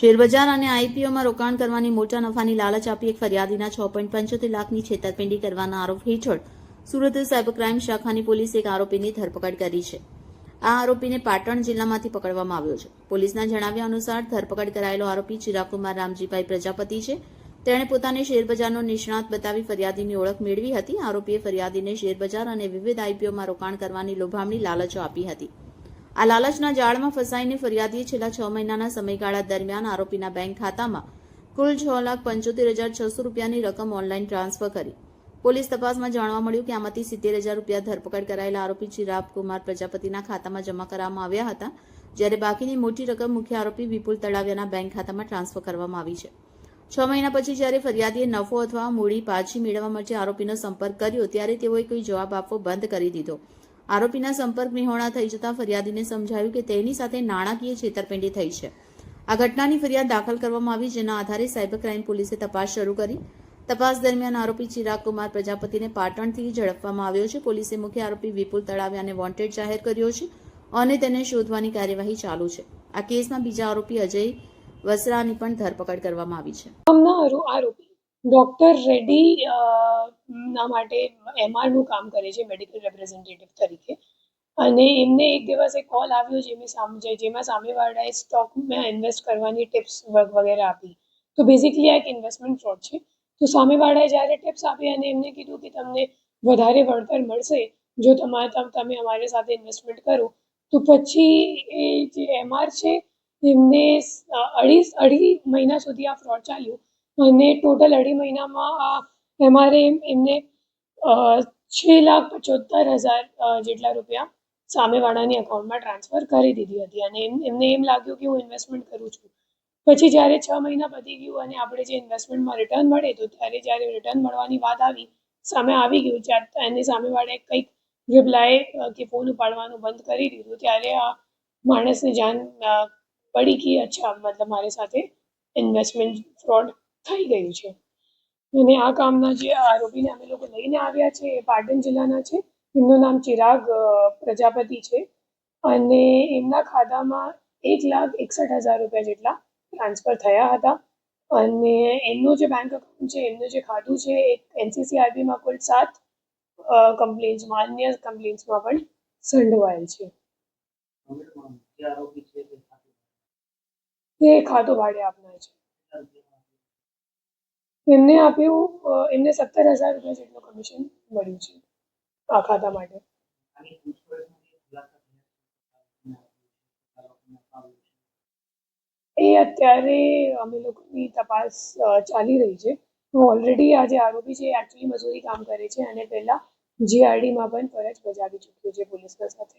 શેરબજાર અને આઈપીઓમાં રોકાણ કરવાની મોટા નફાની લાલચ આપી એક ફરિયાદીના છ પોઈન્ટ પંચોતેર લાખની છેતરપિંડી કરવાના આરોપ હેઠળ સુરત સાયબર ક્રાઇમ શાખાની પોલીસે એક આરોપીની ધરપકડ કરી છે. આ આરોપીને પાટણ જિલ્લામાંથી પકડવામાં આવ્યો છે. પોલીસના જણાવ્યા અનુસાર ધરપકડ કરાયેલો આરોપી ચિરાગકુમાર રામજીભાઈ પ્રજાપતિ છે. તેણે પોતાને શેરબજારનો નિષ્ણાત બતાવી ફરિયાદીની ઓળખ મેળવી હતી. આરોપીએ ફરિયાદીને શેરબજાર અને વિવિધ આઈપીઓમાં રોકાણ કરવાની લોભામણી લાલચો આપી હતી. આ લાલચના જાળમાં ફસાઈને ફરિયાદીએ છેલ્લા છ મહિનાના સમયગાળા દરમિયાન આરોપીના બેંક ખાતામાં કુલ છ લાખ પંચોતેર હજાર છસો રૂપિયાની રકમ ઓનલાઈન ટ્રાન્સફર કરી. પોલીસ તપાસમાં જાણવા મળ્યું કે આમાંથી સિત્તેર હજાર રૂપિયા ધરપકડ કરાયેલા આરોપી ચિરાગ કુમાર પ્રજાપતિના ખાતામાં જમા કરવામાં આવ્યા હતા, જ્યારે બાકીની મોટી રકમ મુખ્ય આરોપી વિપુલ તળાવિયાના બેંક ખાતામાં ટ્રાન્સફર કરવામાં આવી છે. છ મહિના પછી જ્યારે ફરિયાદીએ નફો અથવા મૂડી પાછી મેળવવા માટે આરોપીનો સંપર્ક કર્યો, ત્યારે તેઓએ કોઈ જવાબ આપવો બંધ કરી દીધો. આરોપીના સંપર્ક વિહોણા થઈ જતા ફરિયાદીને સમજાવ્યું કે તેની સાથે નાણાકીય છેતરપિંડી થઈ છે. આ ઘટનાની ફરિયાદ દાખલ કરવામાં આવી, જેના આધારે સાયબર ક્રાઇમ પોલીસે તપાસ શરૂ કરી. તપાસ દરમિયાન આરોપી ચિરાગ કુમાર પ્રજાપતિને પાટણથી ઝડપવામાં આવ્યો છે. પોલીસે મુખ્ય આરોપી વિપુલ તળાવિયાને વોન્ટેડ જાહેર કર્યો છે અને તેને શોધવાની કાર્યવાહી ચાલુ છે. આ કેસમાં બીજા આરોપી અજય વસરાની પણ ધરપકડ કરવામાં આવી છે. આરોપી ડૉક્ટર રેડ્ડી ના માટે એમઆરનું કામ કરે છે, મેડિકલ રિપ્રેઝેન્ટેટિવ તરીકે. અને એમને એક દિવસ એક કોલ આવ્યો જેમાં સામે જેમાં સામેવાળાએ સ્ટોકમાં ઇન્વેસ્ટ કરવાની ટિપ્સ વગેરે આપી. તો બેઝિકલી આ એક ઇન્વેસ્ટમેન્ટ ફ્રોડ છે. તો સામેવાળાએ જ્યારે ટિપ્સ આપી અને એમને કીધું કે તમને વધારે વળતર મળશે, જો તમારે તમ- તમે અમારી સાથે ઇન્વેસ્ટમેન્ટ કરો, તો પછી એ જે એમઆર છે, એમને અઢી અઢી મહિના સુધી આ ફ્રોડ ચાલ્યું. અને ટોટલ અઢી મહિનામાં એમઆરએ એમને છ લાખ પચોતર હજાર જેટલા રૂપિયા સામેવાળાની અકાઉન્ટમાં ટ્રાન્સફર કરી દીધી હતી. અને એમને એમ લાગ્યું કે હું ઇન્વેસ્ટમેન્ટ કરું છું. પછી જ્યારે છ મહિના પતી ગયું અને આપણે જે ઇન્વેસ્ટમેન્ટમાં રિટર્ન મળે, તો ત્યારે જ્યારે રિટર્ન મળવાની વાત આવી, સામે આવી ગયું ત્યારે એની સામેવાળાએ કંઈક રિપ્લાય કે ફોન ઉપાડવાનું બંધ કરી દીધું, ત્યારે આ માણસને જાણ પડી કે અચ્છા, મતલબ મારી સાથે ઇન્વેસ્ટમેન્ટ ફ્રોડ થઈ ગયું છે. અને આ કામના જે આરોપીને અમે લોકો લઈને આવ્યા છે એ પાટણ જિલ્લાના છે. એમનું નામ ચિરાગ પ્રજાપતિ છે. અને એમના ખાતામાં એક લાખ એકસઠ હજાર રૂપિયા જેટલા ટ્રાન્સફર થયા હતા. અને એમનું જે બેંક અકાઉન્ટ છે એમનું જે ખાતું છે એ એનસીસીઆરબીમાં કુલ સાત કમ્પ્લેન્ટ્સમાં અન્ય કમ્પ્લેન્ટ્સમાં પણ સંડવાયેલ છે. એ ખાતું ભાડે આપનાર છે. એમને આપ્યું એમને સત્તર હજાર રૂપિયા જેટલું કમિશન મળ્યું છે આ ખાતા માટે. એ અત્યારે અમે લોકોની તપાસ ચાલી રહી છે. હું ઓલરેડી આ જે આરોપી છે એકચ્યુઅલી મજૂરી કામ કરે છે અને પહેલાં જીઆરડીમાં પણ ફરજ બજાવી ચૂક્યો છે પોલીસના સાથે